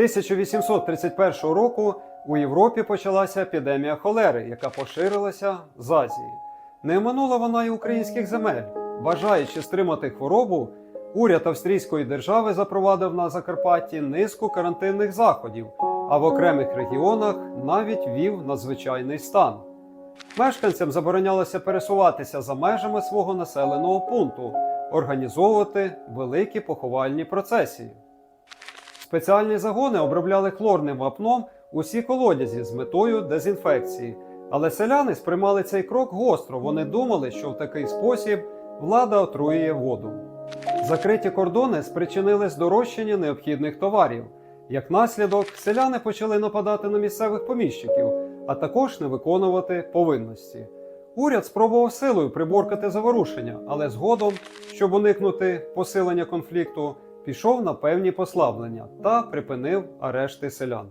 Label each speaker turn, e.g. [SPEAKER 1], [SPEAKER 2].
[SPEAKER 1] 1831 року у Європі почалася епідемія холери, яка поширилася з Азії. Не оминула вона й українських земель. Бажаючи стримати хворобу, уряд австрійської держави запровадив на Закарпатті низку карантинних заходів, а в окремих регіонах навіть ввів надзвичайний стан. Мешканцям заборонялося пересуватися за межами свого населеного пункту, організовувати великі поховальні процесії. Спеціальні загони обробляли хлорним вапном усі колодязі з метою дезінфекції. Але селяни сприймали цей крок гостро. Вони думали, що в такий спосіб влада отруює воду. Закриті кордони спричинили здорожчання необхідних товарів. Як наслідок, селяни почали нападати на місцевих поміщиків, а також не виконувати повинності. Уряд спробував силою приборкати заворушення, але згодом, щоб уникнути посилення конфлікту, пішов на певні послаблення та припинив арешти селян.